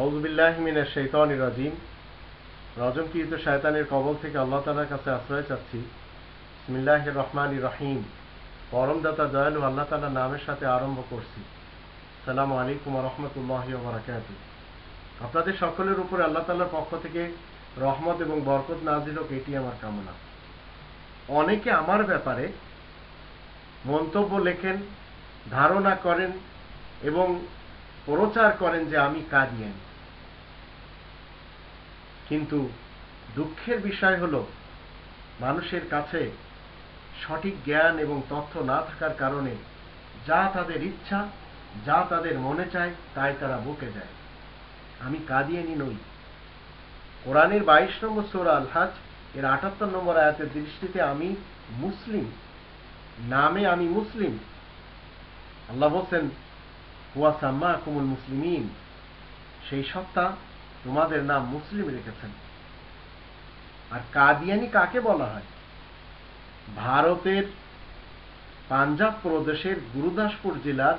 আউজবিল্লাহমিনের শৈতানি রাজিম। রজমকৃত শয়তানের কবল থেকে আল্লাহ তালার কাছে আশ্রয় চাচ্ছি। ইসমিল্লাহ রহমান রহিম। পরমদাতা দয়ালু আল্লাহ তালার নামের সাথে আরম্ভ করছি। সালাম আলাইকুম রহমতুল্লাহ বারাকাত আপনাদের সকলের উপরে আল্লাহ তালার পক্ষ থেকে রহমত এবং বরকত নাজিল হোক, এটি আমার কামনা। অনেকে আমার ব্যাপারে মন্তব্য লেখেন, ধারণা করেন এবং প্রচার করেন যে আমি কাদিয়ান। কিন্তু দুঃখের বিষয় হল, মানুষের কাছে সঠিক জ্ঞান এবং তথ্য না থাকার কারণে যা তাদের ইচ্ছা, যা তাদের মনে চায়, তাই তারা বুকে যায়। আমি কাদিয়ানি নই। কোরআনের বাইশ নম্বর সোরা আল হাজ এর আটাত্তর নম্বর আয়াতের দৃষ্টিতে আমি মুসলিম। নামে আমি মুসলিম। আল্লাহ বলছেন, হুয়া সাম্মা কুমুল মুসলিমিন। সেই সত্তা তোমাদের নাম মুসলিম রেখেছেন। আর কাদিয়ানি কাকে বলা হয়? ভারতের পাঞ্জাব প্রদেশের গুরুদাসপুর জেলার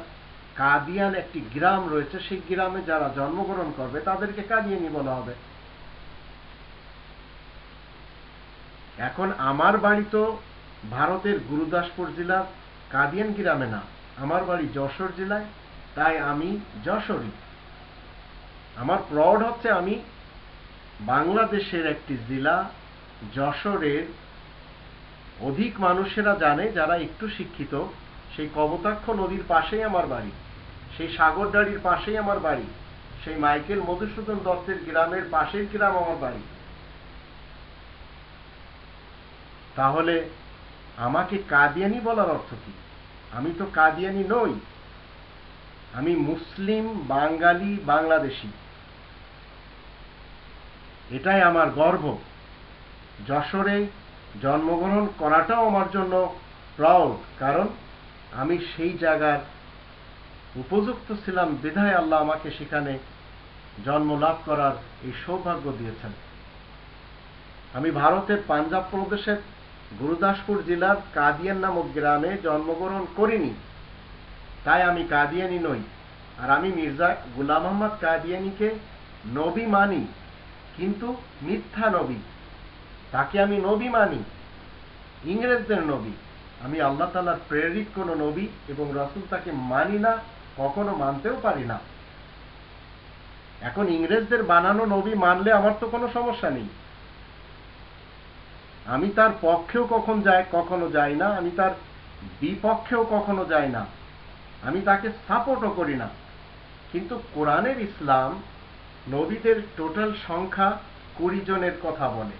কাদিয়ান একটি গ্রাম রয়েছে। সেই গ্রামে যারা জন্মগ্রহণ করবে, তাদেরকে কাদিয়ানি বলা হবে। এখন আমার বাড়ি তো ভারতের গুরুদাসপুর জেলার কাদিয়ান গ্রামে না, আমার বাড়ি যশোর জেলায়, তাই আমি যশোরী। আমার প্রৌঢ় হচ্ছে আমি বাংলাদেশের একটি জেলা, যশোরের অধিক মানুষেরা জানে, যারা একটু শিক্ষিত, সেই কবতাক্ষ নদীর পাশেই আমার বাড়ি, সেই সাগরডাড়ির পাশেই আমার বাড়ি, সেই মাইকেল মধুসূদন দত্তের গ্রামের পাশের গ্রাম আমার বাড়ি। তাহলে আমাকে কাদিয়ানি বলার অর্থ কি? আমি তো কাদিয়ানি নই, আমি মুসলিম, বাঙালি, বাংলাদেশি। এটাই আমার গর্ব। যশোরে জন্মগ্রহণ করাটাও আমার জন্য প্রাউড কারণ আমি সেই জায়গার উপযুক্ত ছিলাম, বিধায় আল্লাহ আমাকে সেখানে জন্ম লাভ করার এই সৌভাগ্য দিয়েছেন। আমি ভারতের পাঞ্জাব প্রদেশের গুরুদাসপুর জেলার কাদিয়ান নামক গ্রামে জন্মগ্রহণ করিনি। তাই আমি কাদিয়ানি নই, আর আমি মির্জা গুলাম আহমদ কাদিয়ানিকে নবী মানি। কিন্তু মিথ্যা নবী। তাকে আমি নবী মানি। ইংরেজদের নবী। আমি আল্লাহ তালার প্রেরিত কোন নবী এবং রসুল তাকে মানি না, কখনো মানতেও পারি না। এখন ইংরেজদের বানানো নবী মানলে আমার তো কোনো সমস্যা নেই। আমি তার পক্ষেও কখন যাই, কখনো যাই না। আমি তার বিপক্ষেও কখনো যাই না। আমি তাকে সাপোর্টও করি না। কিন্তু কোরআনের ইসলাম নবীদের টোটাল সংখ্যা কুড়ি জনের কথা বলে।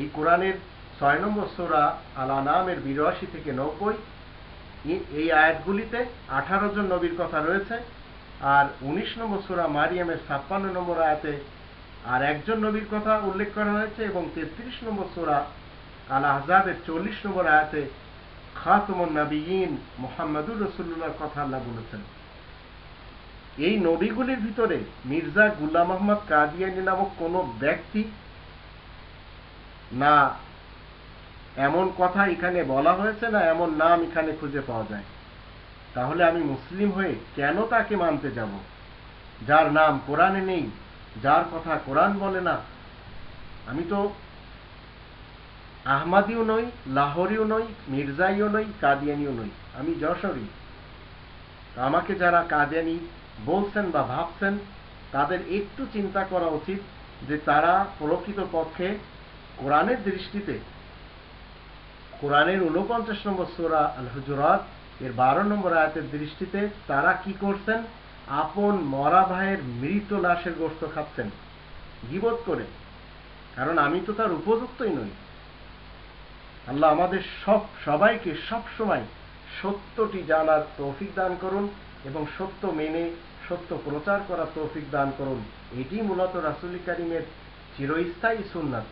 এই কোরআনের ছয় নম্বর সোরা আলা নামের বিরাশি থেকে নব্বই, এই আয়াতগুলিতে আঠারো জন নবীর কথা রয়েছে, আর উনিশ নম্বর সোরা মারিয়ামের ছাপ্পান্ন নম্বর আয়াতে আর একজন নবীর কথা উল্লেখ করা হয়েছে এবং তেত্রিশ নম্বর সোরা আল আহজাবের চল্লিশ নম্বর আয়াতে খাতমন নবীন মোহাম্মদুর রসুল্লাহর কথা আল্লাহ বলেছেন। এই নবীগুলির ভিতরে মির্জা গুলাম আহমদ কাদিয়ানি নামক কোনো ব্যক্তি না এমন কথা এখানে বলা হয়েছে না, এমন নাম এখানে খুঁজে পাওয়া যায়। তাহলে আমি মুসলিম হয়ে কেন তাকে মানতে যাব? যার নাম কোরআনে নেই, যার কথা কোরআন বলে না। আমি তো আহমাদিও নই, লাহোরিও নই, মির্জাইও নই, কাদিয়ানিও নই। আমি যশোরী। আমাকে যারা কাদিয়ানি বলছেন বা ভাবছেন, তাদের একটু চিন্তা করা উচিত যে তারা প্রকৃত পক্ষে কোরআনের দৃষ্টিতে, কোরআনের উনপঞ্চাশ নম্বর সোরা আল হুজরাত এর বারো নম্বর আয়াতের দৃষ্টিতে তারা কি করছেন? আপন মরা ভাইয়ের মৃত লাশের গোস্ত খাচ্ছেন। গিবোধ করে? কারণ আমি তো তার উপযুক্তই নই। আল্লাহ আমাদের সব, সবাইকে সব সময় সত্যটি জানার তৌফিক দান করুন। এবং সত্য মেনে, সত্য প্রচার করা তৌফিক দান করুন। এটি মূলত রাসুল করিমের চিরস্থায়ী সুন্নাত।